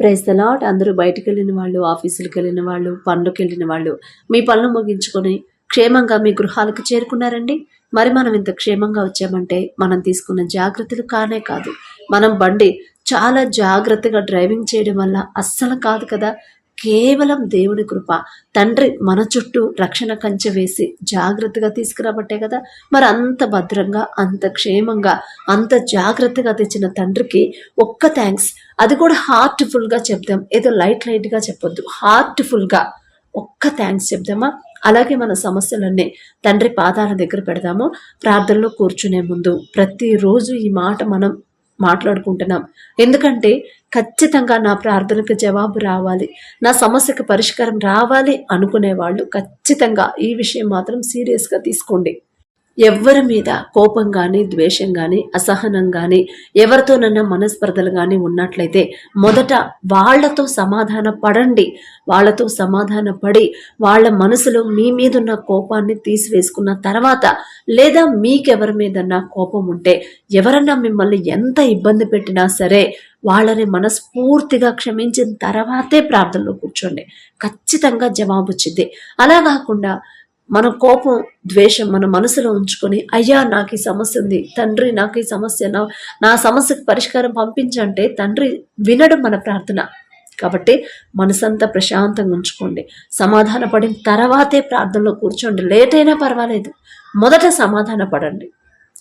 Praise the lot అందరూ బయటకు వెళ్ళిన వాళ్ళు ఆఫీసులకు వెళ్ళిన వాళ్ళు పనులకు వెళ్ళిన వాళ్ళు మీ పనులు ముగించుకొని క్షేమంగా మీ గృహాలకు చేరుకున్నారండి? మరి మనం ఇంత క్షేమంగా వచ్చామంటే మనం తీసుకున్న జాగ్రత్తలు కానే కాదు. మనం బండి చాలా జాగ్రత్తగా డ్రైవింగ్ చేయడం వల్ల అస్సలు కాదు కదా. కేవలం దేవుని కృప. తండ్రి మన చుట్టూ రక్షణ కంచె వేసి జాగ్రత్తగా తీసుకురాబట్టే కదా. మరి అంత భద్రంగా అంత క్షేమంగా అంత జాగ్రత్తగా తెచ్చిన తండ్రికి ఒక్క థ్యాంక్స్ అది కూడా హార్ట్ఫుల్గా చెప్దాం. ఏదో లైట్ లైట్గా చెప్పొద్దు. హార్ట్ఫుల్గా ఒక్క థ్యాంక్స్ చెప్దామా? అలాగే మన సమస్యలన్నీ తండ్రి పాదాల దగ్గర పెడదాము. ప్రార్థనలో కూర్చునే ముందు ప్రతిరోజు ఈ మాట మనం మాట్లాడుకుంటున్నాం. ఎందుకంటే ఖచ్చితంగా నా ప్రార్థనకు జవాబు రావాలి. నా సమస్యకు పరిష్కారం రావాలి అనుకునే వాళ్ళు ఖచ్చితంగా ఈ విషయం మాత్రం సీరియస్గా తీసుకోండి. ఎవ్వరి మీద కోపం కానీ ద్వేషం కానీ అసహనం కానీ ఎవరితోనన్నా మనస్పర్ధలు కానీ ఉన్నట్లయితే మొదట వాళ్ళతో సమాధాన పడండి. వాళ్ళతో సమాధాన పడి వాళ్ళ మనసులో మీ మీద ఉన్న కోపాన్ని తీసివేసుకున్న తర్వాత లేదా మీకెవరి మీదన్నా కోపం ఉంటే ఎవరన్నా మిమ్మల్ని ఎంత ఇబ్బంది పెట్టినా సరే వాళ్ళని మనస్ఫూర్తిగా క్షమించిన తర్వాతే ప్రార్థనలో కూర్చోండి. ఖచ్చితంగా జవాబు వచ్చింది. అలా కాకుండా మన కోపం ద్వేషం మన మనసులో ఉంచుకొని అయ్యా నాకు ఈ సమస్య ఉంది. తండ్రి నాకు ఈ సమస్య నా నా సమస్యకు పరిష్కారం పంపించంటే తండ్రి వినడం మన ప్రార్థన. కాబట్టి మనసంతా ప్రశాంతంగా ఉంచుకోండి. సమాధాన పడిన తర్వాతే ప్రార్థనలో కూర్చోండి. లేట్ అయినా పర్వాలేదు. మొదట సమాధాన పడండి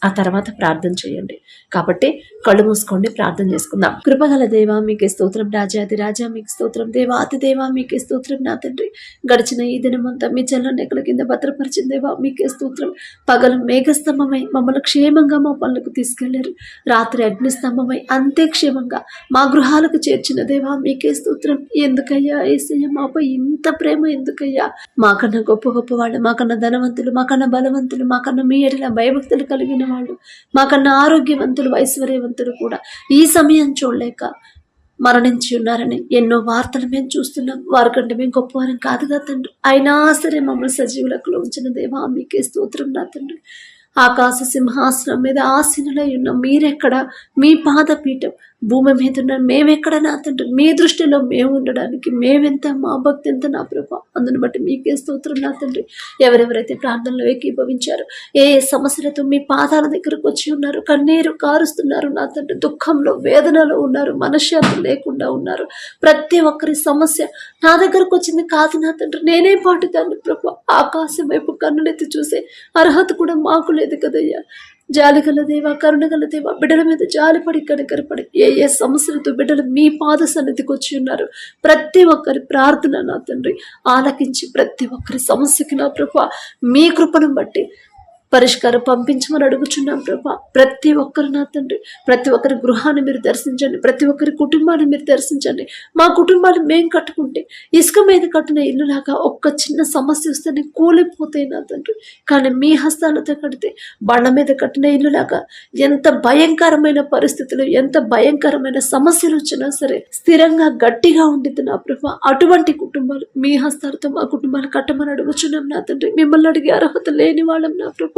ఆ తర్వాత ప్రార్థన చేయండి. కాబట్టి కళ్ళు మూసుకోండి ప్రార్థన చేసుకుందాం. కృపగల దేవా మీకే స్తోత్రం రాజాది రాజా మీకు స్తోత్రం దేవా అతి దేవా మీకే స్తోత్రం నా తండ్రి. గడిచిన ఈ దినమంతా మీ చల్లని నెక్కల కింద భద్రపరిచిన దేవా మీకే స్తోత్రం. పగలు మేఘస్తంభమై మమ్మల్ని క్షేమంగా మా పనులకు తీసుకెళ్ళారు. రాత్రి అగ్నిస్తంభమై అంతే క్షేమంగా మా గృహాలకు చేర్చిన దేవా మీకే స్తోత్రం. ఎందుకయ్యా ఏసయ్య మాపై ఇంత ప్రేమ ఎందుకయ్యా? మాకన్నా గొప్ప గొప్ప వాళ్ళు మాకన్నా ధనవంతులు మాకన్నా బలవంతులు మాకన్నా మీ ఎడల భయభక్తులు కలిగిన వాళ్ళు మాకన్నా ఆరోగ్యవంతులు ఐశ్వర్యవంతులు కూడా ఈ సమయం చూడలేక మరణించి ఉన్నారని ఎన్నో వార్తలు మేము చూస్తున్నాం. వారికంటే మేము గొప్పవారం కాదుగా తండ్రి. అయినా సరే మమ్మల్ని సజీవులకు ఉంచిన దేవా మీకే స్తోత్రం నా తండ్రి. ఆకాశ సింహాసనం మీద ఆసీనులై ఉన్న మీరెక్కడ? మీ పాదపీఠం భూమి మీద ఉన్న మేమెక్కడ నా తండ్రి మీ దృష్టిలో మేము ఉండడానికి మేమెంత మా భక్తి ఎంత నా ప్రభ అందుని బట్టి మీకే స్తోత్రం నా తండ్రి. ఎవరెవరైతే ప్రార్థనలో ఏకీభవించారు ఏ ఏ సమస్యలతో మీ పాదాల దగ్గరకు వచ్చి ఉన్నారు కన్నీరు కారుస్తున్నారు నా తండ్రి దుఃఖంలో వేదనలో ఉన్నారు మనశ్శాంతి లేకుండా ఉన్నారు. ప్రతి ఒక్కరి సమస్య నా దగ్గరకు వచ్చింది కాదు నా తండ్రి. నేనే పాటుతాను ప్రభు ఆకాశం వైపు కన్నులెత్తి చూసే అర్హత కూడా మాకు లేదు కదయ్యా. జాలిగల దేవా కరుణగల దేవా బిడ్డల మీద జాలిపడి కనికరపడి ఏ ఏ సమస్యలతో బిడ్డలు మీ పాద సన్నిధికి వచ్చి ఉన్నారు ప్రతి ఒక్కరి ప్రార్థన నా తండ్రి. ఆలకించి ప్రతి ఒక్కరి సమస్యకి నా ప్రభా మీ కృపను బట్టి పరిష్కారం పంపించమని అడుగుచున్నాం ప్రభా. ప్రతి ఒక్కరు నా తండ్రి ప్రతి ఒక్కరి గృహాన్ని మీరు దర్శించండి ప్రతి ఒక్కరి కుటుంబాన్ని మీరు దర్శించండి. మా కుటుంబాన్ని మేము కట్టుకుంటే ఇసుక మీద కట్టిన ఇల్లులాగా ఒక్క చిన్న సమస్య వస్తేనే కూలిపోతాయి నా తండ్రి. కానీ మీ హస్తాలతో కడితే బండ మీద కట్టిన ఇల్లులాగా ఎంత భయంకరమైన పరిస్థితులు ఎంత భయంకరమైన సమస్యలు వచ్చినా సరే స్థిరంగా గట్టిగా ఉండిద్ది నా ప్రభా. అటువంటి కుటుంబాలు మీ హస్తాలతో మా కుటుంబాలు కట్టమని అడుగుచున్నాం నా తండ్రి. మిమ్మల్ని అడిగే అర్హత లేని వాళ్ళం నా ప్రభా.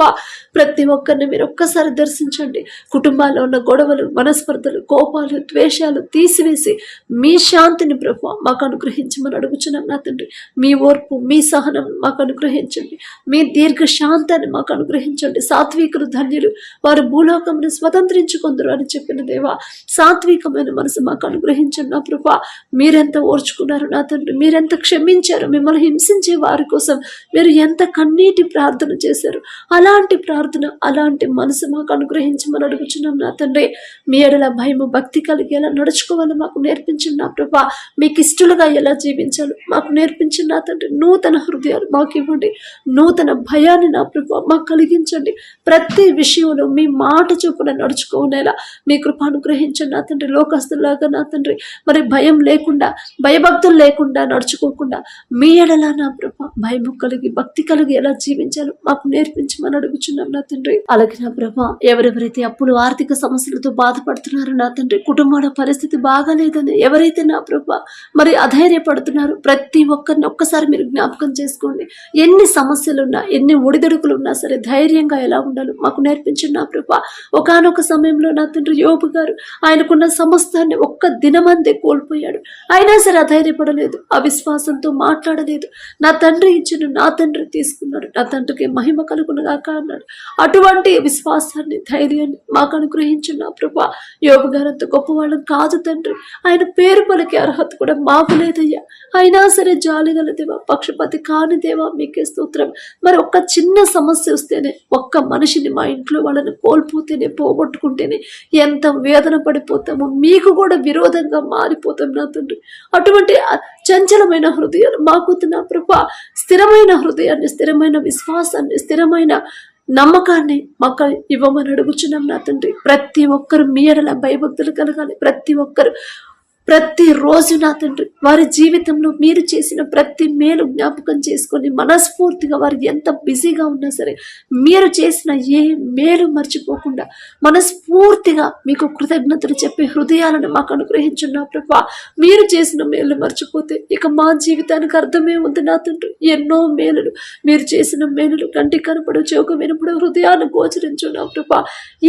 ప్రతి ఒక్కరిని మీరు ఒక్కసారి దర్శించండి. కుటుంబాల్లో ఉన్న గొడవలు మనస్పర్ధలు కోపాలు ద్వేషాలు తీసివేసి మీ శాంతిని ప్రభు మాకు అనుగ్రహించమని అడుగుచున్నాం నా తండ్రి. మీ ఓర్పు మీ సహనం మాకు అనుగ్రహించండి. మీ దీర్ఘ శాంతాన్ని మాకు అనుగ్రహించండి. సాత్వికులు ధన్యులు వారు భూలోకమును స్వతంత్రించుకుందరు అని చెప్పిన దేవా సాత్వికమైన మనసు మాకు అనుగ్రహించండి నా ప్రభా మీరెంత ఓర్చుకున్నారు నా తండ్రి? మీరెంత క్షమించారు? మిమ్మల్ని హింసించే వారి కోసం మీరు ఎంత కన్నీటి ప్రార్థన చేశారు? అలా అలాంటి ప్రార్థన అలాంటి మనసు మాకు అనుగ్రహించమని అడుగుచున్నాం నా తండ్రి. మీ ఎడల భయము భక్తి కలిగి ఎలా నడుచుకోవాలో మాకు నేర్పించిన నా ప్రభా. మీకు ఇష్టలుగా ఎలా జీవించాలో మాకు నేర్పించిన నా తండ్రి. నూతన హృదయాలు మాకు ఇవ్వండి. నూతన భయాన్ని నా ప్రభా మాకు కలిగించండి. ప్రతి విషయంలో మీ మాట చొప్పున నడుచుకునేలా మీ కృప అనుగ్రహించండి నా తండ్రి. లోకస్తులాగా నా తండ్రి. మరి భయం లేకుండా భయభక్తులు లేకుండా నడుచుకోకుండా మీ ఎడల నా ప్రభా భయము కలిగి భక్తి కలిగి ఎలా జీవించాలో మాకు నేర్పించమని అడుగుచున్నాం నా తండ్రి. అలాగే నా ప్రభా ఎవరెవరైతే అప్పులు ఆర్థిక సమస్యలతో బాధపడుతున్నారో నా తండ్రి కుటుంబాల పరిస్థితి బాగాలేదని ఎవరైతే నా ప్రభా మరి అధైర్యపడుతున్నారు ప్రతి ఒక్కరిని ఒక్కసారి మీరు జ్ఞాపకం చేసుకోండి. ఎన్ని సమస్యలున్నా ఎన్ని ఒడిదొడుకులు ఉన్నా సరే ధైర్యంగా ఎలా ఉండాలో మాకు నేర్పించండి నా ప్రభా. ఒకనొక సమయంలో నా తండ్రి యోబు గారు ఆయనకున్న సమస్తాన్ని ఒక్క దినమందే కోల్పోయాడు. అయినా సరే అధైర్యపడలేదు అవిశ్వాసంతో మాట్లాడలేదు. నా తండ్రి ఇచ్చిన నా తండ్రి తీసుకున్నాడు. నా తండ్రికి మహిమ కలుగునగాక. అన్నాడు అటువంటి విశ్వాసాన్ని ధైర్యాన్ని మాకు అనుగ్రహించిన ప్రభా యోబు గారు అంత గొప్పవాళ్ళం కాదు తండ్రి. ఆయన పేరు పలికే అర్హత కూడా మాకు లేదయ్యా. అయినా సరే జాలిగల దేవా పక్షపాతి కాని దేవా మీకే స్తోత్రం. మరి ఒక్క చిన్న సమస్య వస్తేనే ఒక్క మనిషిని మా ఇంట్లో వాళ్ళని కోల్పోతేనే పోగొట్టుకుంటేనే ఎంత వేదన పడిపోతామో మీకు కూడా విరోధంగా మారిపోతాం నా తండ్రి. అటువంటి చంచలమైన హృదయాలు మాకు నా ప్రభ. స్థిరమైన హృదయాన్ని స్థిరమైన విశ్వాసాన్ని స్థిరమైన నమ్మకాన్ని మాకు ఇవ్వమని అడుగుచున్నాం నా తండ్రి. ప్రతి ఒక్కరు మీ ఎడల భయభక్తులు కలగాలి. ప్రతి ఒక్కరు ప్రతి రోజు నా తండ్రి వారి జీవితంలో మీరు చేసిన ప్రతి మేలు జ్ఞాపకం చేసుకొని మనస్ఫూర్తిగా వారు ఎంత బిజీగా ఉన్నా సరే మీరు చేసిన ఏ మేలు మర్చిపోకుండా మనస్ఫూర్తిగా మీకు కృతజ్ఞతలు చెప్పే హృదయాలను మాకు అనుగ్రహించున్న ప్రభా మీరు చేసిన మేలు మర్చిపోతే ఇక మా జీవితానికి అర్థమే ఉంది నా తండ్రి. ఎన్నో మేలులు మీరు చేసిన మేలులు కంటి కనపడు చౌక వినపడు హృదయాన్ని గోచరించున్న ప్రభా.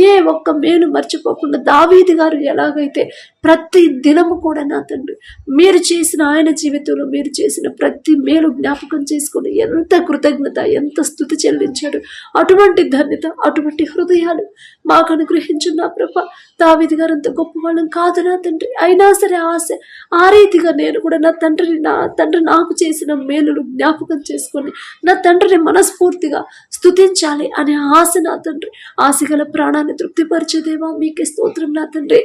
ఏ ఒక్క మేలు మర్చిపోకుండా దావీది గారు ఎలాగైతే ప్రతి దినము కూడా నా తండ్రి. మీరు చేసిన ఆయన జీవితంలో మీరు చేసిన ప్రతి మేలు జ్ఞాపకం చేసుకుని ఎంత కృతజ్ఞత ఎంత స్థుతి చెల్లించాడు. అటువంటి ధన్యత అటువంటి హృదయాలు మాకు అనుగ్రహించున్న ప్రభ. దావిది గారు అంత గొప్పవాళ్ళం కాదు నా తండ్రి. అయినా సరే ఆశ ఆ రీతిగా నేను కూడా నా తండ్రిని నా తండ్రి నాకు చేసిన మేలులు జ్ఞాపకం చేసుకొని నా తండ్రిని మనస్ఫూర్తిగా స్థుతించాలి అనే ఆశ నా తండ్రి. ఆశ గల ప్రాణాన్ని తృప్తిపరిచేదేవా మీకే స్తోత్రం నా తండ్రి.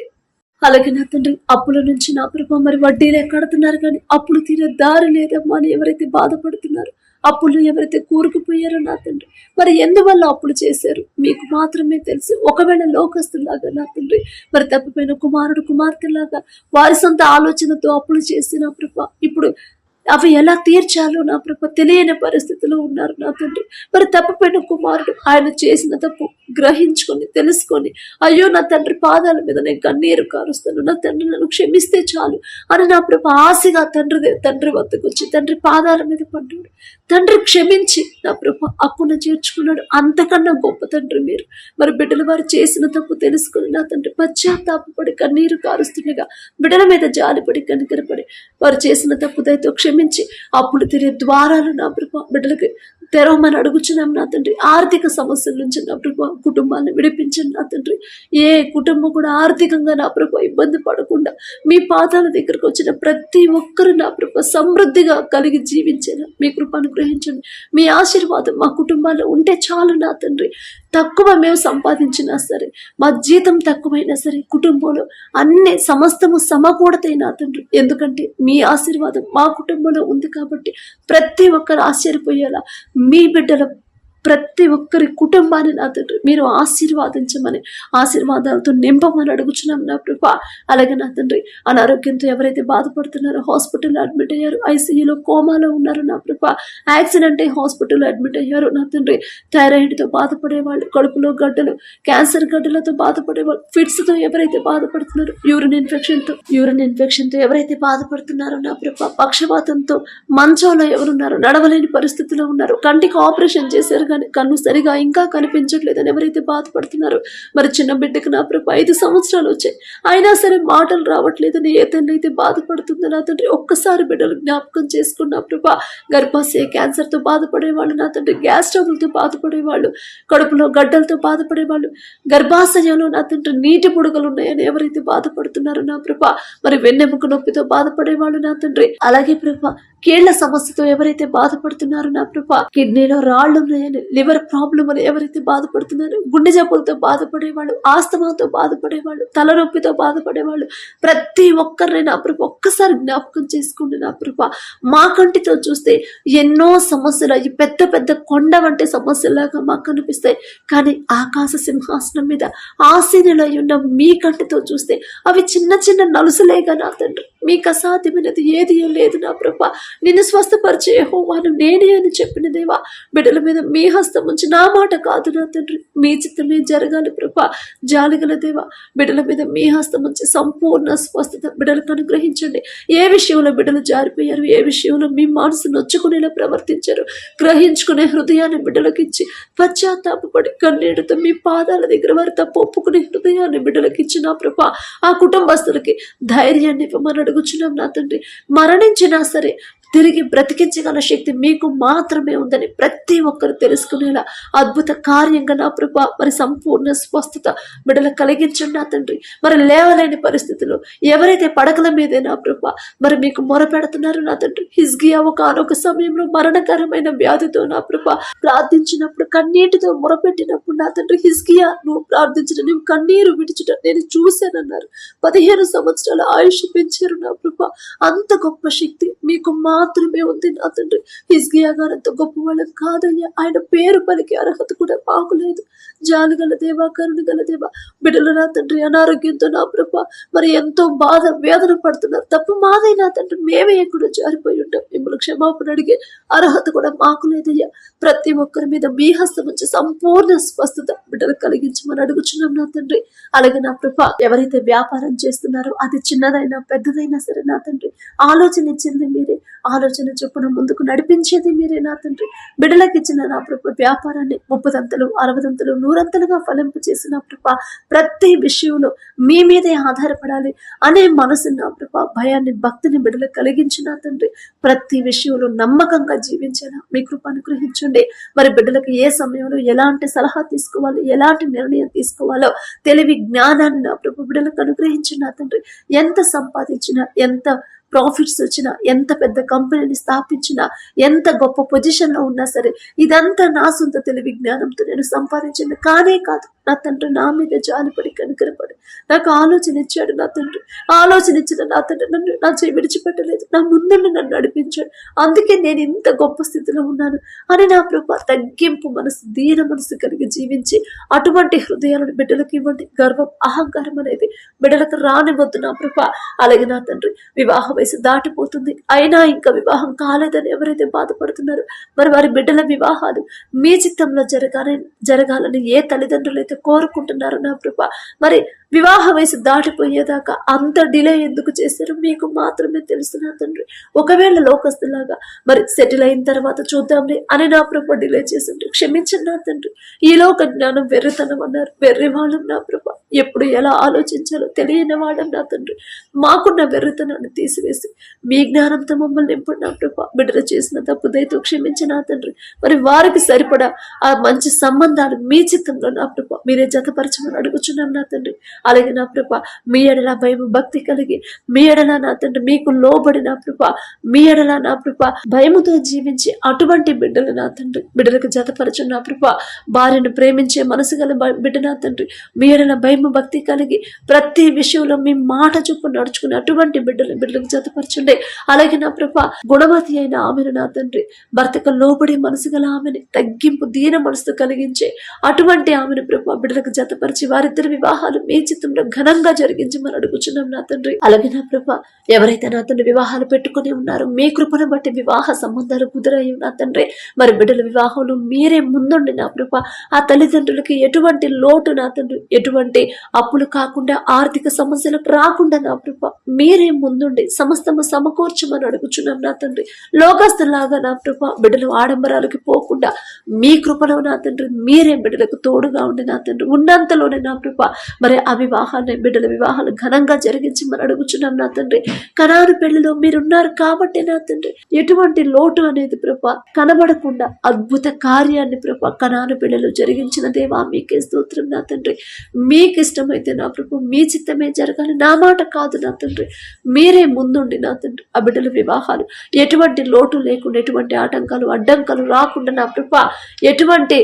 అలాగే నా తండ్రి అప్పుల నుంచి నా ప్రభా మరి వడ్డీలే కడుతున్నారు కానీ అప్పులు తీరే దారి లేదమ్మా అని ఎవరైతే బాధపడుతున్నారు అప్పులు ఎవరైతే కూరుకుపోయారో నా తండ్రి మరి ఎందువల్ల అప్పులు చేశారు? మీకు మాత్రమే తెలుసు. ఒకవేళ లోకస్తులాగా నా తండ్రి మరి తప్పిపోయిన కుమారుడు కుమార్తెలాగా వారి సొంత ఆలోచనతో అప్పులు చేసిన ప్రభా ఇప్పుడు అవి ఎలా తీర్చాలో నా ప్రభ తెలియని పరిస్థితిలో ఉన్నారు నా తండ్రి. మరి తప్పపోయిన కుమారుడు ఆయన చేసిన తప్పు గ్రహించుకొని తెలుసుకొని అయ్యో నా తండ్రి పాదాల మీద నేను కన్నీరు కారుస్తాను నా తండ్రి నన్ను క్షమిస్తే చాలు అని నా ప్రభ ఆశగా తండ్రి తండ్రి వద్దకు వచ్చి తండ్రి పాదాల మీద పడ్డాడు. తండ్రి క్షమించి నా ప్రభ అక్కున చేర్చుకున్నాడు అంతకన్నా గొప్ప తండ్రి మీరు. మరి బిడ్డల వారు చేసిన తప్పు తెలుసుకుని నా తండ్రి పశ్చాత్తాపడి కన్నీరు కారుస్తుండగా బిడ్డల మీద జాలిపడి కనికరపడి వారు చేసిన తప్పు దయతో క్షమించి అప్పులు తీరే ద్వారాలు నా ప్రభా బిడ్డలకి తెరవమని అడుగుచున్నాం నా తండ్రి. ఆర్థిక సమస్యల నుంచి నా ప్రభ కుటుంబాన్ని విడిపించండి నా తండ్రి. ఏ కుటుంబం కూడా ఆర్థికంగా నా ప్రభ ఇబ్బంది పడకుండా మీ పాదాల దగ్గరకు వచ్చిన ప్రతి ఒక్కరు నా ప్రభ సమృద్ధిగా కలిగి జీవించేలా మీ కృప అనుగ్రహించండి. మీ ఆశీర్వాదం మా కుటుంబాల్లో ఉంటే చాలు నా తండ్రి. తక్కువ మేము సంపాదించినా సరే మా జీతం తక్కువైనా సరే కుటుంబంలో అన్ని సమస్తము సమకూడతాయి నా తండ్రి. ఎందుకంటే మీ ఆశీర్వాదం మా కుటుంబంలో ఉంది కాబట్టి ప్రతి ఒక్కరు ఆశ్చర్యపోయేలా మీ బిడ్డల ప్రతి ఒక్కరి కుటుంబాన్ని నా తండ్రి మీరు ఆశీర్వాదించమని ఆశీర్వాదాలతో నింపమని అడుగుచున్నాం నా ప్రభా. అలాగే నా తండ్రి అనారోగ్యంతో ఎవరైతే బాధపడుతున్నారో హాస్పిటల్లో అడ్మిట్ అయ్యారు ఐసీయూలో కోమాలో ఉన్నారు నా ప్రభా. యాక్సిడెంట్ అయ్యి హాస్పిటల్లో అడ్మిట్ అయ్యారు నా తండ్రి. థైరాయిడ్తో బాధపడేవాళ్ళు కడుపులో గడ్డలు క్యాన్సర్ గడ్డలతో బాధపడే వాళ్ళు ఫిట్స్తో ఎవరైతే బాధపడుతున్నారో యూరిన్ ఇన్ఫెక్షన్తో యూరిన్ ఇన్ఫెక్షన్తో ఎవరైతే బాధపడుతున్నారో నా ప్రభా. పక్షపాతంతో మంచంలో ఎవరున్నారో నడవలేని పరిస్థితిలో ఉన్నారు కంటికి ఆపరేషన్ చేశారు కానీ కన్ను సరిగా ఇంకా కనిపించట్లేదని ఎవరైతే బాధపడుతున్నారో మరి చిన్న బిడ్డకి నా ప్రభు ఐదు సంవత్సరాలు వచ్చాయి. అయినా సరే మాటలు రావట్లేదని ఏ తల్లి అయితే బాధపడుతుందో నా తండ్రి ఒక్కసారి బిడ్డలు జ్ఞాపకం చేసుకున్న ప్రభా గర్భాశయ క్యాన్సర్తో బాధపడేవాళ్ళు నా తండ్రి గ్యాస్ ట్రబుల్తో బాధపడేవాళ్ళు కడుపులో గడ్డలతో బాధపడేవాళ్ళు గర్భాశయంలో నా తండ్రి నీటి పొడుగులు ఉన్నాయని ఎవరైతే బాధపడుతున్నారో నా ప్రభా మరి వెన్నెముక నొప్పితో బాధపడేవాళ్ళు నా తండ్రి. అలాగే ప్రభా కీళ్ళ సమస్యతో ఎవరైతే బాధపడుతున్నారో నా ప్రభా కిడ్నీలో రాళ్ళు ఉన్నాయని లివర్ ప్రాబ్లం అని ఎవరైతే బాధపడుతున్నారో గుండె జబ్బులతో బాధపడేవాళ్ళు ఆస్తమాతో బాధపడేవాళ్ళు తలనొప్పితో బాధపడేవాళ్ళు ప్రతి ఒక్కరిని నా ప్రభ ఒక్కసారి జ్ఞాపకం చేసుకోండి నా ప్రభ. మా కంటితో చూస్తే ఎన్నో సమస్యలు అవి పెద్ద పెద్ద కొండ వంటి సమస్యలాగా మాకు కనిపిస్తాయి. కానీ ఆకాశ సింహాసనం మీద ఆసీనులై ఉన్న మీ కంటితో చూస్తే అవి చిన్న చిన్న నలుసులేగా నా తండ్రి. మీకు అసాధ్యమైనది ఏది లేదు నా ప్రభ. నిన్ను స్వస్థపరిచే యెహోవాను నేనే అని చెప్పిన దేవా బిడ్డల మీద మీ హస్తం ఉంచి నా మాట కాదు నా తండ్రి. మీ చిత్తమే జరగాలి ప్రభా జాలిగల దేవా బిడ్డల మీద మీ హస్తం ఉంచి సంపూర్ణ స్వస్థత బిడ్డలకు అనుగ్రహించండి. ఏ విషయంలో బిడ్డలు జారిపోయారు ఏ విషయంలో మీ మనసు నొచ్చుకునేలా ప్రవర్తించారు గ్రహించుకునే హృదయాన్ని బిడ్డలకు ఇచ్చి పశ్చాత్తాపడి కన్నీటితో మీ పాదాల దగ్గర వారి తప్పు ఒప్పుకునే హృదయాన్ని బిడ్డలకు ఇచ్చిన ప్రభా ఆ కుటుంబస్తులకి ధైర్యాన్ని ఇవ్వమని అడుగుచున్నాం నా తండ్రి. మరణించినా సరే తిరిగి బ్రతికించగల శక్తి మీకు మాత్రమే ఉందని ప్రతి ఒక్కరు తెలుసుకునేలా అద్భుత కార్యంగా నా ప్రభ మరి సంపూర్ణ స్వస్థత బిడ్డలు కలిగించండి నా తండ్రి. మరి లేవలేని పరిస్థితులు ఎవరైతే పడకల మీదే నా ప్రభ మరి మీకు మొరపెడుతున్నారు నా తండ్రి. హిజ్గియా ఒక అనొక సమయంలో మరణకరమైన వ్యాధితో నా ప్రభ ప్రార్థించినప్పుడు కన్నీటితో మొరపెట్టినప్పుడు నా తండ్రి హిజ్గియా నువ్వు ప్రార్థించిన నువ్వు కన్నీరు విడిచుట నేను చూశానన్నారు. పదిహేను సంవత్సరాల ఆయుష్ పెంచారు నా ప్రభ. అంత గొప్ప శక్తి మీకు మా మాత్రమే ఉంది నా తండ్రి. హిజ్గియా గారు అంత గొప్ప వాళ్ళకి కాదయ్యా ఆయన పేరు పలికి అర్హత కూడా మాకు లేదు. జాలిగల దేవా కరుణ గల దేవా బిడ్డలు నా తండ్రి అనారోగ్యంతో నా ప్రభ మరి ఎంతో బాధ వేదన పడుతున్నారు. తప్పు మాదే నా తండ్రి మేమే ఎక్కడో జారిపోయి ఉంటాం. మిమ్మల్ని క్షమాపణ అడిగే అర్హత కూడా మాకు లేదయ్యా. ప్రతి ఒక్కరి మీద మీ హస్తం వచ్చి సంపూర్ణ స్వస్థత బిడ్డలు కలిగించమని అడుగుచున్నాం నా తండ్రి. అలాగే నా ప్రభ ఎవరైతే వ్యాపారం చేస్తున్నారో అది చిన్నదైనా పెద్దదైనా సరే నా తండ్రి. ఆలోచన ఇచ్చింది మీరే. ఆలోచన చొప్పున ముందుకు నడిపించేది మీరే నా తండ్రి. బిడ్డలకు ఇచ్చిన నా ప్రభు వ్యాపారాన్ని ముప్పదంతలు అరవదంతలు నూరంతలుగా ఫలింపు చేసిన ప్రభ. ప్రతి విషయంలో మీ మీదే ఆధారపడాలి అనే మనసు నా ప్రభ. భయాన్ని భక్తిని బిడ్డలకు కలిగించిన తండ్రి. ప్రతి విషయంలో నమ్మకంగా జీవించేలా మీ కృప అనుగ్రహించండి. మరి బిడ్డలకు ఏ సమయంలో ఎలాంటి సలహా తీసుకోవాలి ఎలాంటి నిర్ణయం తీసుకోవాలో తెలివి జ్ఞానాన్ని నా ప్రభు బిడ్డలకు అనుగ్రహించిన తండ్రి. ఎంత సంపాదించినా ఎంత ప్రాఫిట్స్ వచ్చినా ఎంత పెద్ద కంపెనీని స్థాపించినా ఎంత గొప్ప పొజిషన్లో ఉన్నా సరే ఇదంతా నా సొంత తెలివి జ్ఞానంతో నేను సంపాదించింది కానే కాదు. నా తండ్రి నా మీద జాలిపడి కనుకరపడి నాకు ఆలోచన ఇచ్చాడు నా తండ్రి. ఆలోచన ఇచ్చిన నా తండ్రి నన్ను నా చేయి విడిచిపెట్టలేదు. నా ముందుండి నన్ను నడిపించాడు. అందుకే నేను ఇంత గొప్ప స్థితిలో ఉన్నాను అని నా ప్రభా తగ్గింపు మనసు దీన మనసు కలిగి జీవించి అటువంటి హృదయాలను బిడ్డలకు ఇవ్వండి. గర్వం అహంకారం అనేది బిడ్డలకు రానివద్దు నా ప్రభా. అలాగే నా తండ్రి వివాహ వయసు దాటిపోతుంది. అయినా ఇంకా వివాహం కాలేదని ఎవరైతే బాధపడుతున్నారో మరి వారి బిడ్డల వివాహాలు మీ చిత్తంలో జరగాలని జరగాలని ఏ తల్లిదండ్రులైతే కోరుకుంటున్నారు నా ప్రభా. మరి వివాహ వయసు దాటిపోయేదాకా అంత డిలే ఎందుకు చేశారు మీకు మాత్రమే తెలుసు నా తండ్రి. ఒకవేళ లోకస్తులాగా మరి సెటిల్ అయిన తర్వాత చూద్దాంలే అని నా ప్రభ డిలే చేసిండ్రు క్షమించండి నా తండ్రి. ఈ లోక జ్ఞానం వెర్రితనం అన్నారు. వెర్రి వాళ్ళం నా ప్రభ. ఎప్పుడు ఎలా ఆలోచించాలో తెలియని వాళ్ళం నా తండ్రి. మాకున్న వెర్రితనాన్ని తీసివేసి మీ జ్ఞానంతో మమ్మల్ని నింపండి నా ప్రభ. బిడ్డలు చేసిన తప్పు దయతో క్షమించి నా తండ్రి. మరి వారికి సరిపడా ఆ మంచి సంబంధాలు మీ చిత్తంలో నా ప్రభ. మీరే జతపరచమని అడుగుచున్నాం నా తండ్రి. అలాగే నా ప్రభ మీ ఎడల భయం భక్తి కలిగి మీ ఎడల నా తండ్రి మీకు లోబడి నా ప్రభ మీ ఎడల నా ప్రభ భయముతో జీవించి అటువంటి బిడ్డలు నా తండ్రి బిడ్డలకు జతపరచు నా ప్రభ భార్యను ప్రేమించే మనసు గల బిడ్డ నా తండ్రి మీ ఎడల భయం భక్తి కలిగి ప్రతి విషయంలో మీ మాట చొప్పు నడుచుకుని అటువంటి బిడ్డలు బిడ్డలకు జతపరచుండే. అలాగే నా ప్రభ గుణవతి అయిన ఆమెను నా తండ్రి భర్తకు లోబడి మనసు గల ఆమెని తగ్గింపు దీన మనసు కలిగించే అటువంటి ఆమెను ప్రభా బిడ్డలకు జతపరిచి వారిద్దరి వివాహాలు మీ చిత్తంలో ఘనంగా జరిగించమని అడుగుచున్నాం నా తండ్రి. అలాగే నా ప్రభ ఎవరైతే నా తండ్రి వివాహాలు పెట్టుకుని ఉన్నారో మీ కృపను బట్టి వివాహ సంబంధాలు కుదిరాయి నా తండ్రి. మరి బిడ్డల వివాహంలో మీరే ముందుండి నా ప్రభ. ఆ తల్లిదండ్రులకి ఎటువంటి లోటు నా తండ్రి ఎటువంటి అప్పులు కాకుండా ఆర్థిక సమస్యలకు రాకుండా నా ప్రభ మీరే ముందుండి సమస్తము సమకూర్చమని అడుగుచున్నాం నా తండ్రి. లోకస్తులాగా నా ప్రభ బిడ్డలు ఆడంబరాలకి పోకుండా మీ కృపలో నా తండ్రి మీరే బిడ్డలకు తోడుగా ఉండి నా తండ్రి. ఉన్నంతలోనే నా కృప మరి ఆ వివాహాన్ని బిడ్డల వివాహాలు ఘనంగా జరిగించి మనం అడుగుచున్నాం నా తండ్రి. కనాను పెళ్ళిలో మీరున్నారు కాబట్టి నా తండ్రి. ఎటువంటి లోటు అనేది ప్రభా కనబడకుండా అద్భుత కార్యాన్ని ప్రభా కనాను పెళ్ళిలో జరిగించిన దేవా మీకే స్తోత్రం నా తండ్రి. మీకు ఇష్టమైతే నా ప్రభు మీ చిత్తమే జరగాలి. నా మాట కాదు నా తండ్రి. మీరే ముందుండి నా తండ్రి. ఆ బిడ్డల వివాహాలు ఎటువంటి లోటు లేకుండా ఎటువంటి ఆటంకాలు అడ్డంకాలు రాకుండా నా ప్రభ ఎటువంటి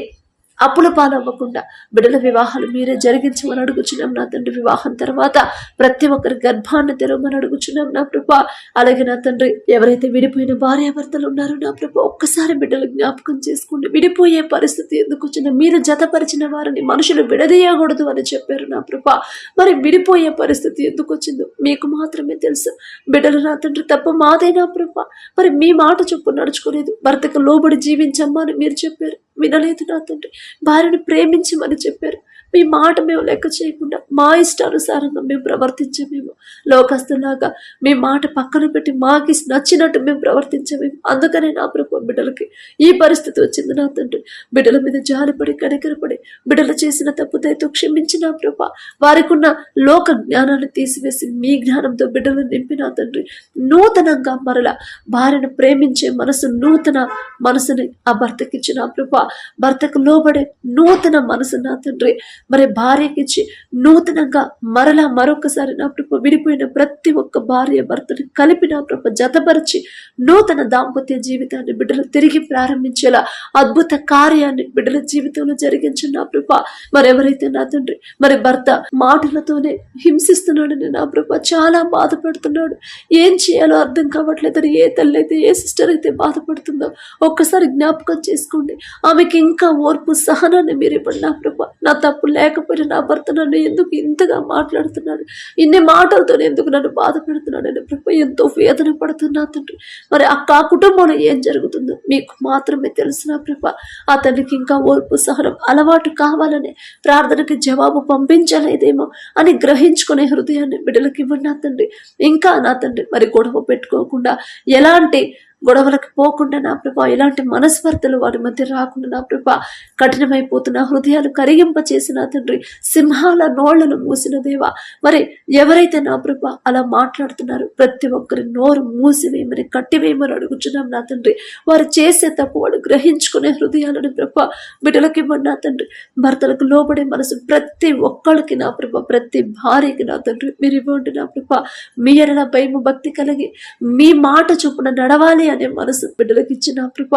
అప్పుల పాలవ్వకుండా బిడ్డల వివాహాలు మీరే జరిగించమని అడుగుచున్నాం నా తండ్రి. వివాహం తర్వాత ప్రతి ఒక్కరి గర్భాన్ని తెరవమని అడుగుచున్నాం నా ప్రభా. అలాగే నా తండ్రి ఎవరైతే విడిపోయిన భార్యాభర్తలు ఉన్నారో నా ప్రభా ఒక్కసారి బిడ్డలు జ్ఞాపకం చేసుకోండి విడిపోయే పరిస్థితి ఎందుకు వచ్చిందో మీరు జతపరిచిన వారిని మనుషులు విడదీయకూడదు అని చెప్పారు నా ప్రభా. మరి విడిపోయే పరిస్థితి ఎందుకు వచ్చిందో మీకు మాత్రమే తెలుసు. బిడ్డలు నా తండ్రి తప్ప మాదే నా ప్రభా. మరి మీ మాట చొప్పు నడుచుకోలేదు. భర్తకు లోబడి జీవించమ్మా అని మీరు చెప్పారు. వినలేదు నా తండ్రి భార్యను ప్రేమించమని చెప్పారు. మీ మాట మేము లెక్క చేయకుండా మా ఇష్టానుసారంగా మేము ప్రవర్తించమేమో లోకస్తులాగా మీ మాట పక్కన పెట్టి మాకి నచ్చినట్టు మేము ప్రవర్తించమేమో అందుకనే నా ప్రభు బిడ్డలకి ఈ పరిస్థితి వచ్చింది నా తండ్రి. బిడ్డల మీద జాలిపడి కనికరపడి బిడ్డలు చేసిన తప్పుదైతే క్షమించి నా ప్రభ వారికి ఉన్న లోక జ్ఞానాన్ని తీసివేసి మీ జ్ఞానంతో బిడ్డలు నింపి నా తండ్రి. నూతనంగా మరల భార్యను ప్రేమించే మనసు నూతన మనసుని ఆ భర్తకి ఇచ్చిన ప్రభ భర్తకు లోబడే నూతన మనసు నా తండ్రి. మరి భార్యకిచ్చి నూతనంగా మరలా మరొకసారి నా ప్రభు విడిపోయిన ప్రతి ఒక్క భార్య భర్తని కలిపి నా ప్రభు జతపరిచి నూతన దాంపత్య జీవితాన్ని బిడ్డలు తిరిగి ప్రారంభించేలా అద్భుత కార్యాన్ని బిడ్డల జీవితంలో జరిగించిన నా ప్రభ. మరెవరైతే నా తండ్రి మరి భర్త మాటలతోనే హింసిస్తున్నాడని నా ప్రభ చాలా బాధపడుతున్నాడు. ఏం చేయాలో అర్థం కావట్లేదని ఏ తల్లి అయితే ఏ సిస్టర్ అయితే బాధపడుతుందో ఒక్కసారి జ్ఞాపకం చేసుకోండి. ఆమెకి ఇంకా ఓర్పు సహనాన్ని మీరు ఇవ్వండి నా ప్రభ. నా తప్పు లేకపోయినా నా భర్త నన్ను ఎందుకు ఇంతగా మాట్లాడుతున్నాడు? ఇన్ని మాటలతో ఎందుకు నన్ను బాధ పెడుతున్నాడు అని ప్రభు ఎంతో వేదన పడుతున్నా తండ్రి. మరి ఆ కుటుంబంలో ఏం జరుగుతుందో మీకు మాత్రమే తెలుసు నా ప్రభ. ఆ తండ్రికి ఇంకా ఓర్పు సహనం అలవాటు కావాలని ప్రార్థనకి జవాబు పంపించలేదేమో అని గ్రహించుకునే హృదయాన్ని బిడ్డలకి ఇవ్వండి నా తండ్రి. ఇంకా నా తండ్రి మరి గొడవ పెట్టుకోకుండా ఎలాంటి గొడవలకు పోకుండా నా ప్రభా ఎలాంటి మనస్పర్ధలు వారి మధ్య రాకుండా నా ప్రభా కఠినమైపోతున్న హృదయాలు కరిగింప చేసిన తండ్రి సింహాల నోళ్ళను మూసిన దేవా. మరి ఎవరైతే నా ప్రభా అలా మాట్లాడుతున్నారు ప్రతి ఒక్కరి నోరు మూసివేయమని కట్టివేయమని అడుగుచున్నాం నా తండ్రి. వారు చేసే తప్పు వాడు గ్రహించుకునే హృదయాలను ప్రభా బిడ్డలకి ఇవ్వండి నా తండ్రి. భర్తలకు లోబడే మనసు ప్రతి ఒక్కళ్ళకి నా ప్రభా ప్రతి భార్యకి నా తండ్రి. మీరు ఇవ్వండి నా ప్రభా. మీ ఎడల భయము భక్తి కలిగి మీ మాట చొప్పున నడవాలి అనే మనసు బిడ్డలకు ఇచ్చిన ప్రభ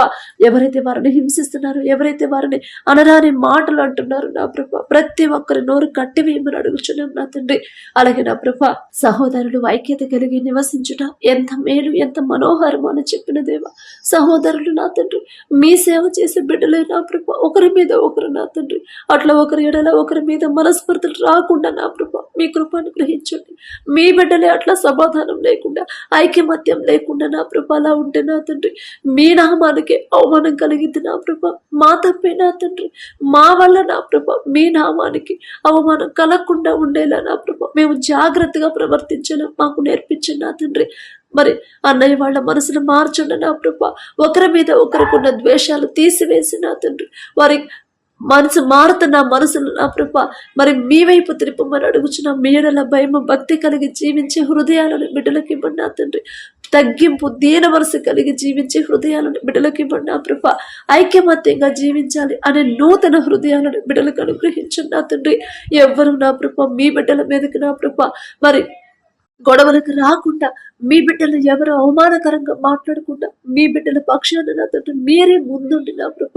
ఎవరైతే వారిని హింసిస్తున్నారో ఎవరైతే వారిని అనరాని మాటలు అంటున్నారో నా ప్రభ ప్రతి ఒక్కరి నోరు కట్టివేయమని అడుగుచున్నాం నా తండ్రి. అలాగే నా ప్రభ సహోదరులు ఐక్యత కలిగి నివసించుట ఎంత మేలు ఎంత మనోహరం అని చెప్పిన దేవ. సహోదరులు నా తండ్రి మీ సేవ చేసే బిడ్డలే నా ప్రభ ఒకరి మీద ఒకరు నా తండ్రి. అట్లా ఒకరి ఎడల ఒకరి మీద మనస్పర్ధలు రాకుండా నా ప్రభ మీ కృపను గ్రహించండి మీ బిడ్డలే అట్లా సమాధానం లేకుండా ఐక్యమత్యం లేకుండా నా ప్రభ అలా ఉంటే నా తండ్రి. మీ నామానికే అవమానం కలిగింది నా ప్రభ. మా తప్పే నా తండ్రి. మా వల్ల నా ప్రభ. మీ నామానికి అవమానం కలగకుండా ఉండేలా నా ప్రభ. మేము జాగ్రత్తగా ప్రవర్తించడం మాకు నేర్పించండి నా తండ్రి. మరి అన్నయ్య వాళ్ళ మనసును మార్చండి నా ప్రభ. ఒకరి మీద ఒకరికున్న ద్వేషాలు తీసివేసి నా తండ్రి. వారి మనసు మారుతున్న మనసులు నా ప్రభ మరి మీ వైపు తిరుపమని అడుగుచున్న మీడల భయము భక్తి కలిగి జీవించే హృదయాలను బిడ్డలకి ఇవ్వండి నా తండ్రి. తగ్గింపు దీన వరుస కలిగి జీవించే హృదయాలను బిడ్డలకి ఇవ్వండి నా ప్రభ. ఐక్యమత్యంగా జీవించాలి అనే నూతన హృదయాలను బిడ్డలకు అనుగ్రహించండి నా తండ్రి. ఎవ్వరు నా ప్రభ మీ బిడ్డల మీదకి నా ప్రభ మరి గొడవలకు రాకుండా మీ బిడ్డలు ఎవరు అవమానకరంగా మాట్లాడకుండా మీ బిడ్డల పక్షాన నా తండ్రి మీరే ముందుండి నా ప్రభ.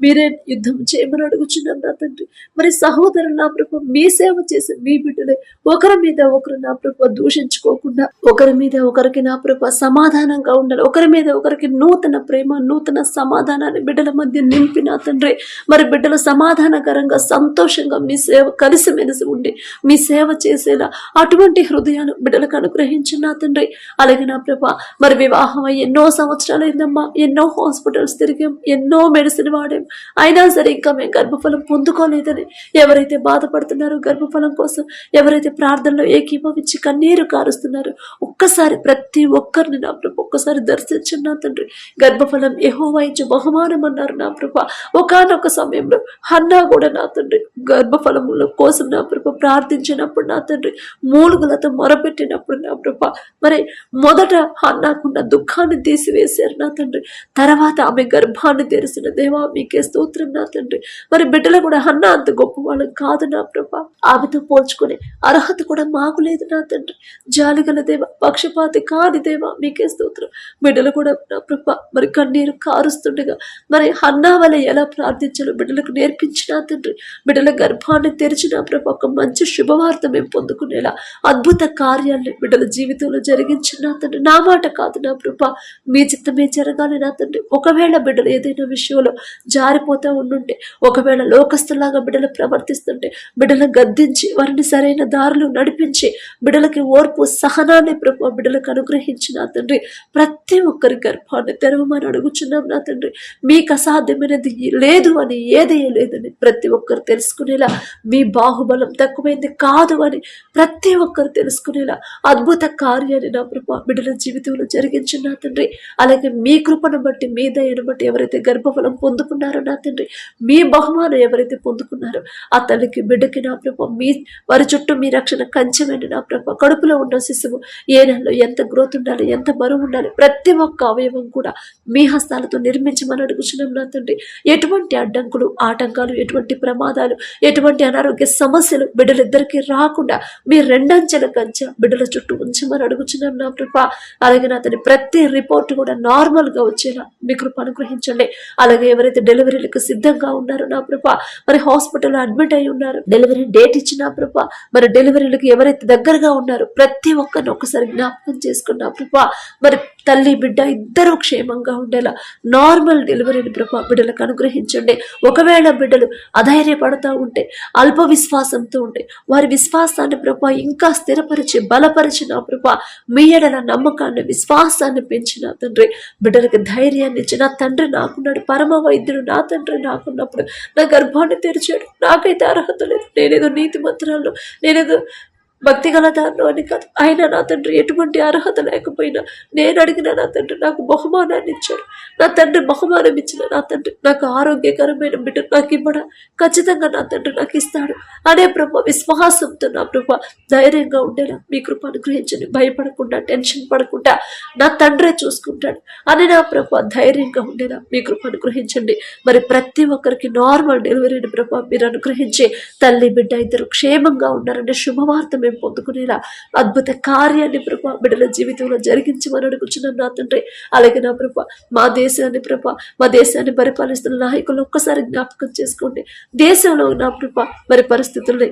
మీరే యుద్ధం చేయమని అడుగుచున్నాం నా తండ్రి. మరి సహోదరులు నా ప్రభ మీ సేవ చేసే మీ బిడ్డలే ఒకరి మీద ఒకరు నా ప్రభ దూషించుకోకుండా ఒకరి మీద ఒకరికి నా ప్రభ సమాధానంగా ఉండాలి. ఒకరి మీద ఒకరికి నూతన ప్రేమ నూతన సమాధానాన్ని బిడ్డల మధ్య నింపి నా తండ్రి. మరి బిడ్డలు సమాధానకరంగా సంతోషంగా మీ సేవ కలిసిమెలిసి ఉండి మీ సేవ చేసేలా అటువంటి హృదయాలు బిడ్డలకు అనుగ్రహించిన నా తండ్రి. అలాగే నా ప్రభ మరి వివాహం ఎన్నో సంవత్సరాలు అయిందమ్మా. ఎన్నో హాస్పిటల్స్ తిరిగాం. ఎన్నో మెడిసిన్ వాడాం. అయినా సరే ఇంకా మేము గర్భఫలం పొందుకోలేదని ఎవరైతే బాధపడుతున్నారో గర్భఫలం కోసం ఎవరైతే ప్రార్థనలో ఏకీభవించి కన్నీరు కారుస్తున్నారో ఒక్కసారి ప్రతి ఒక్కరిని నా ప్రభు ఒక్కసారి దర్శించిన నా తండ్రి. గర్భఫలం ఎహోవా ఇచ్చే బహుమానం అన్నారు నా ప్రభ. ఒకనొక సమయంలో హన్నా కూడా నా తండ్రి గర్భఫలముల కోసం నా ప్రభ ప్రార్థించినప్పుడు నా తండ్రి మూలుగులతో మొరపెట్టి చేసినప్పుడు నా ప్రభ మరి మొదట నాకున్న దుఃఖాన్ని తీసివేశారు నా తండ్రి. తర్వాత ఆమె గర్భాన్ని తెరిసిన దేవా మీకే స్తోత్రం నా తండ్రి. మరి బిడ్డలు కూడా అన్న అంత గొప్పవాళ్ళం కాదు నా ప్రభ. ఆమెతో పోల్చుకునే అర్హత కూడా మాకు లేదు నా తండ్రి. జాలిగల దేవ పక్షపాతి కాని దేవ మీకే స్తోత్రం. బిడ్డలు కూడా నా ప్రభ మరి కన్నీరు కారుస్తుండగా మరి హన్నా వల్ల ఎలా ప్రార్థించాలో బిడ్డలకు నేర్పించిన తండ్రి. బిడ్డల గర్భాన్ని తెరిచిన ప్రభ ఒక మంచి శుభవార్త మేము పొందుకునేలా అద్భుత కార్యాలను బిడ్డల జీవితంలో జరిగించిన తండ్రి. నా మాట కాదు నా ప్రభ మీ చిత్తమే జరగాలి నా తండ్రి. ఒకవేళ బిడ్డలు ఏదైనా విషయంలో జారిపోతూ ఉండుంటే ఒకవేళ లోకస్తులాగా బిడ్డలు ప్రవర్తిస్తుంటే బిడ్డలను గద్దించి వారిని సరైన దారులు నడిపించి బిడ్డలకి ఓర్పు సహనాన్ని ప్రభు బిడ్డలకు అనుగ్రహించిన తండ్రి. ప్రతి ఒక్కరి గర్భాన్ని తెరవమని అడుగుచున్నాం నా తండ్రి. మీకు అసాధ్యమైనది లేదు అని ఏదే లేదని ప్రతి ఒక్కరు తెలుసుకునేలా మీ బాహుబలం తక్కువైంది కాదు అని ప్రతి ఒక్కరు తెలుసుకునేలా అద్భుత కార్యాన్ని నా ప్రభు బిడ్డల జీవితంలో జరిగించిన నా తండ్రి. అలాగే మీ కృపను బట్టి మీ దయను బట్టి ఎవరైతే గర్భఫలం పొందుకున్నారో నా తండ్రి మీ బహుమానం ఎవరైతే పొందుకున్నారో ఆ తల్లికి బిడ్డకి నా ప్రభ మీ వారి చుట్టూ మీ రక్షణ కంచెమండి నా ప్రభ కడుపులో ఉన్న శిశువు ఏ నెలలో ఎంత గ్రోత్ ఉండాలి ఎంత బరువు ఉండాలి ప్రతి ఒక్క అవయవం కూడా మీ హస్తాలతో నిర్మించమని అడుగుచున్నాం నా తండ్రి. ఎటువంటి అడ్డంకులు ఆటంకాలు ఎటువంటి ప్రమాదాలు ఎటువంటి అనారోగ్య సమస్యలు బిడ్డలిద్దరికీ రాకుండా మీ రెండంచెల కంచె బిడ్డ చుట్టూ ఉంచమని అడుగుచున్నాం నా కృప. అలాగే నా ప్రతి రిపోర్ట్ కూడా నార్మల్గా వచ్చేలా మీ కృప అనుగ్రహించండి. అలాగే ఎవరైతే డెలివరీలకు సిద్ధంగా ఉన్నారో నా కృప మరి హాస్పిటల్లో అడ్మిట్ అయి ఉన్నారు డెలివరీ డేట్ ఇచ్చిన కృప మరి డెలివరీలకు ఎవరైతే దగ్గరగా ఉన్నారో ప్రతి ఒక్కరిని ఒకసారి జ్ఞాపకం చేసుకున్న కృప మరి తల్లి బిడ్డ ఇద్దరూ క్షేమంగా ఉండేలా నార్మల్ డెలివరీని ప్రభా బిడ్డలకు అనుగ్రహించండి. ఒకవేళ బిడ్డలు అధైర్యపడుతూ ఉంటే అల్ప విశ్వాసంతో ఉంటే వారి విశ్వాసాన్ని ప్రభా ఇంకా స్థిరపరిచి బలపరిచి నా ప్రభా మీ ఎడల నమ్మకాన్ని విశ్వాసాన్ని పెంచిన తండ్రి బిడ్డలకు ధైర్యాన్ని ఇచ్చిన నా తండ్రి నాకున్నాడు. పరమ వైద్యుడు నా తండ్రి నాకున్నప్పుడు నా గర్భాన్ని తెరిచాడు. నాకైతే అర్హత లేదు. నేనేదో నీతి మంత్రాల్లో నేనేదో భక్తి గల దానిలో అని కాదు. ఆయన నా తండ్రి ఎటువంటి అర్హత లేకపోయినా నేను అడిగిన నా తండ్రి నాకు బహుమానాన్ని ఇచ్చాడు నా తండ్రి బహుమానం ఇచ్చిన నా తండ్రి నాకు ఆరోగ్యకరమైన బిడ్డ నాకు ఇవ్వడా? ఖచ్చితంగా నా తండ్రి నాకు ఇస్తాడు. అనే ప్రభ విశ్వాసంతో నా ప్రభ ధైర్యంగా ఉండేలా మీ కృప అనుగ్రహించండి. భయపడకుండా టెన్షన్ పడకుండా నా తండ్రే చూసుకుంటాడు. అని నా ప్రభ ధైర్యంగా ఉండేలా మీ కృప అనుగ్రహించండి. మరి ప్రతి ఒక్కరికి నార్మల్ డెలివరీని ప్రభ మీరు అనుగ్రహించి తల్లి బిడ్డ ఇద్దరు క్షేమంగా ఉన్నారనే శుభవార్త మేము పొందుకునేలా అద్భుత కార్యాన్ని ప్రభ బిడ్డల జీవితంలో జరిగించమని అడుగుచున్నాం నా తండ్రి. అలాగే నా ప్రభ మా దేశాన్ని ప్రభ మా దేశాన్ని పరిపాలిస్తున్న నాయకులు ఒక్కసారి జ్ఞాపకం చేసుకోండి. దేశంలో ఉన్న ప్రభ మరి పరిస్థితుల్ని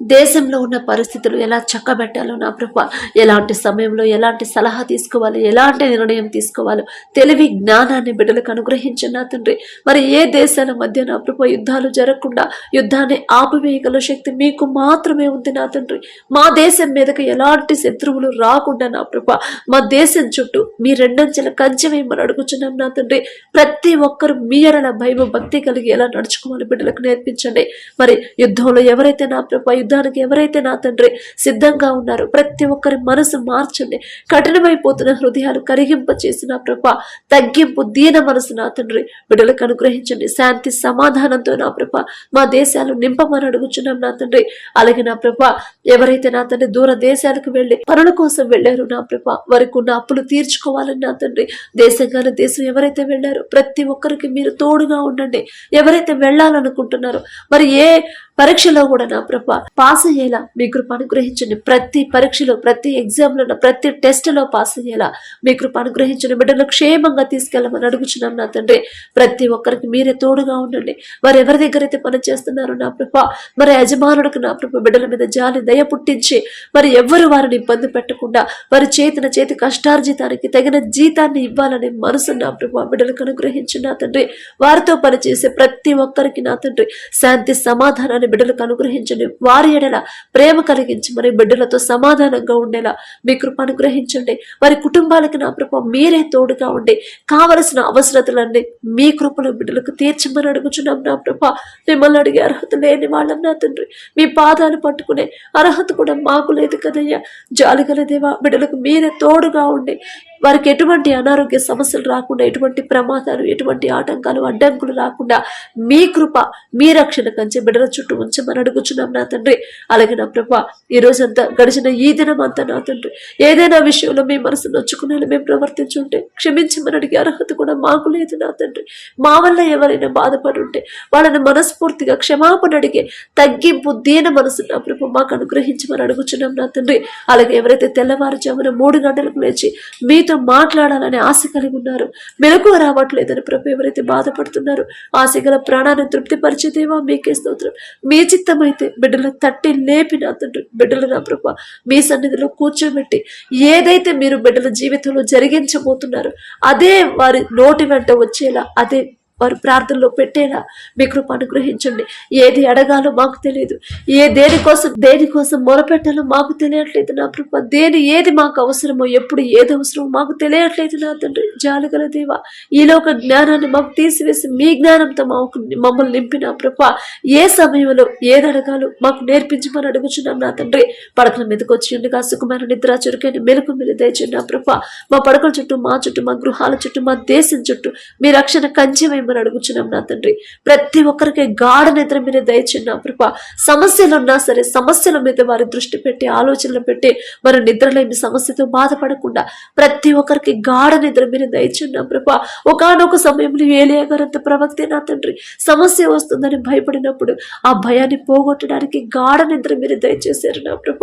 దేశంలో ఉన్న పరిస్థితులు ఎలా చక్కబెట్టాలో నా ప్రభ ఎలాంటి సమయంలో ఎలాంటి సలహా తీసుకోవాలి ఎలాంటి నిర్ణయం తీసుకోవాలో తెలివి జ్ఞానాన్ని బిడ్డలకు అనుగ్రహించిన తండ్రి. మరి ఏ దేశాల మధ్య నా ప్రభ యుద్ధాలు జరగకుండా యుద్ధాన్ని ఆపివేయగల శక్తి మీకు మాత్రమే ఉంది నా తండ్రి. మా దేశం మీదకి ఎలాంటి శత్రువులు రాకుండా నా ప్రభ మా దేశం చుట్టూ మీ రెండంచెల కంచెమేమని అడుగుచున్నాం నా తండ్రి. ప్రతి ఒక్కరు మీ అరల భయం భక్తి కలిగి ఎలా నడుచుకోవాలి బిడ్డలకు నేర్పించండి. మరి యుద్ధంలో ఎవరైతే నా ప్రభ యుద్ధానికి ఎవరైతే నా తండ్రి సిద్ధంగా ఉన్నారో ప్రతి ఒక్కరి మనసు మార్చండి. కఠినమైపోతున్న హృదయాలు కరిగింప చేసిన ప్రభ తగ్గింపు దీన మనసు నా తండ్రి. బిడ్డలకు అనుగ్రహించండి. శాంతి సమాధానంతో నా ప్రభ మా దేశాలు నింపమని అడుగుచున్నాం నా తండ్రి. అలాగే నా ప్రభ ఎవరైతే నా తండ్రి దూర దేశాలకు వెళ్ళి పనుల కోసం వెళ్ళారు నా ప్రభ వారికి ఉన్న అప్పులు తీర్చుకోవాలని నా తండ్రి. దేశంగానే దేశం ఎవరైతే వెళ్ళారో ప్రతి ఒక్కరికి మీరు తోడుగా ఉండండి. ఎవరైతే వెళ్ళాలనుకుంటున్నారో మరి ఏ పరీక్షలో కూడా నా ప్రభ పాస్ అయ్యేలా మీ కృప అనుగ్రహించండి. ప్రతి పరీక్షలో ప్రతి ఎగ్జామ్లో ప్రతి టెస్ట్లో పాస్ అయ్యేలా మీ కృప అనుగ్రహించండి. బిడ్డలు క్షేమంగా తీసుకెళ్ళమని అడుగుచున్నాం నా తండ్రి. ప్రతి ఒక్కరికి మీరే తోడుగా ఉండండి. వారు ఎవరి దగ్గర అయితే పని చేస్తున్నారో నా ప్రభ మరి యజమానుడికి నా ప్రభ బిడ్డల మీద జాలి దయ పుట్టించి మరి ఎవ్వరు వారిని ఇబ్బంది పెట్టకుండా వారి చేతిన చేతి కష్టార్జితానికి తగిన జీతాన్ని ఇవ్వాలనే మనసు నా ప్రభ బిడ్డలకు అనుగ్రహించి నా తండ్రి. వారితో పనిచేసే ప్రతి ఒక్కరికి నా తండ్రి. శాంతి సమాధానాన్ని బిడ్డలకు అనుగ్రహించండి. వారి ఎడల ప్రేమ కలిగించి మరి బిడ్డలతో సమాధానంగా ఉండేలా మీ కృప అనుగ్రహించండి. వారి కుటుంబాలకి నా కృప మీరే తోడుగా ఉండి కావలసిన అవసరతలన్నీ మీ కృపలో బిడ్డలకు తీర్చమని అడుగుచున్నాం నా ప్రభ మిమ్మల్ని అడిగే అర్హత లేని వాళ్ళం నా తండ్రి. మీ పాదాలు పట్టుకునే అర్హత కూడా మాకు లేదు కదయ్యా. జాలిగల దేవా బిడ్డలకు మీరే తోడుగా ఉండి వారికి ఎటువంటి అనారోగ్య సమస్యలు రాకుండా ఎటువంటి ప్రమాదాలు ఎటువంటి ఆటంకాలు అడ్డంకులు రాకుండా మీ కృప మీ రక్షణ కంచె బిడ్డల చుట్టూ ఉంచమని అడుగుచున్నాం నా తండ్రి. అలాగే నా ప్రభా ఈ రోజంతా గడిచిన ఈ దినం అంతా నా తండ్రి. ఏదైనా విషయంలో మీ మనసు నొచ్చుకునేలా మేము ప్రవర్తించుంటే క్షమించమని అడిగే అర్హత కూడా మాకు లేదు నా తండ్రి. మా వల్ల ఎవరైనా బాధపడి ఉంటే వాళ్ళని మనస్ఫూర్తిగా క్షమాపణ అడిగే తగ్గింపు దీన మనసు నా ప్రభు మాకు అనుగ్రహించమని అడుగుచున్నాం నా తండ్రి. అలాగే ఎవరైతే తెల్లవారుజామున మూడు గంటలకు లేచి మీతో మాట్లాడాలని ఆశ కలిగి ఉన్నారు. మెలకు రావట్లేదని ప్రభు ఎవరైతే బాధపడుతున్నారో ఆశ గల ప్రాణాన్ని తృప్తిపరిచేదేవా మీకే స్తోత్రం. మీ చిత్తమైతే బిడ్డలు తట్టి లేపి నా తండ్రి బిడ్డలు నా ప్రభు. మీ సన్నిధిలో కూర్చోబెట్టి ఏదైతే మీరు బిడ్డల జీవితంలో జరిగించబోతున్నారో అదే వారి నోటి వెంట వచ్చేలా అదే వారు ప్రార్థనలో పెట్టేలా మీ కృప అనుగ్రహించండి. ఏది అడగాలో మాకు తెలియదు. ఏ దేనికోసం దేనికోసం మొరపెట్టాలో మాకు తెలియట్లేదు నా కృప. దేని ఏది మాకు అవసరమో ఎప్పుడు ఏది అవసరమో మాకు తెలియట్లేదు నా తండ్రి. జాలిగల దేవ ఒక జ్ఞానాన్ని మాకు తీసివేసి మీ జ్ఞానంతో మాకు మమ్మల్ని నింపిన కృప. ఏ సమయంలో ఏది అడగాలో మాకు నేర్పించమని అడుగుచున్నాం నా తండ్రి. పడకల మీదకి వచ్చి ఉండగా సుఖమైన నిద్ర చురుకైన మెలకు మీరు దయచేయండి నా కృప. మా పడకల చుట్టూ మా చుట్టూ మా గృహాల చుట్టూ మా దేశం చుట్టూ మీ రక్షణ కంచెమేమని అడుగుచున్నాం నా తండ్రి. ప్రతి ఒక్కరికి గాఢ నిద్ర మీద దయచేయండి కృప. సమస్యలు ఉన్నా సరే సమస్యల మీద వారి దృష్టి పెట్టి ఆలోచనలు పెట్టి వారి నిద్రలేని సమస్యతో బాధపడకుండా ప్రతి ఒక్కరికి గాఢ నిద్ర మీద దయచేయండి కృప. ఒకనొక సమయంలో ఏలియా గారంత ప్రవక్తే నా తండ్రి. సమస్య వస్తుందని భయపడినప్పుడు ఆ భయాన్ని పోగొట్టడానికి గాఢ నిద్ర మీరు దయచేశారు నా కృప.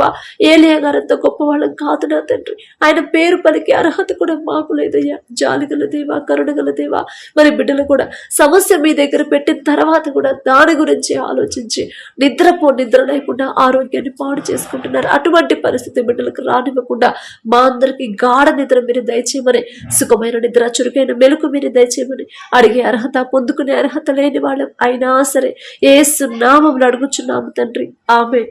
ఏలియా గారంత గొప్పవాళ్ళం కాదు నా తండ్రి. ఆయన పేరు పలికి అర్హత కూడా మాకు లేదయ్యా. జాలిగల దేవా కరుణగల దేవా. మరి బిడ్డలు కూడా సమస్య మీ దగ్గర పెట్టిన తర్వాత కూడా దాని గురించి ఆలోచించి నిద్రపో నిద్ర లేకుండా ఆరోగ్యాన్ని పాడు చేసుకుంటున్నారు. అటువంటి పరిస్థితి బిడ్డలకు రానివ్వకుండా మా అందరికి గాఢ నిద్ర మీరు దయచేయమని సుఖమైన నిద్ర చురుకైన మెలకు మీరు దయచేయమని అడిగే అర్హత పొందుకునే అర్హత లేని వాళ్ళం అయినా సరే ఏసు సున్నామం అడుగుచున్నాము తండ్రి. ఆమె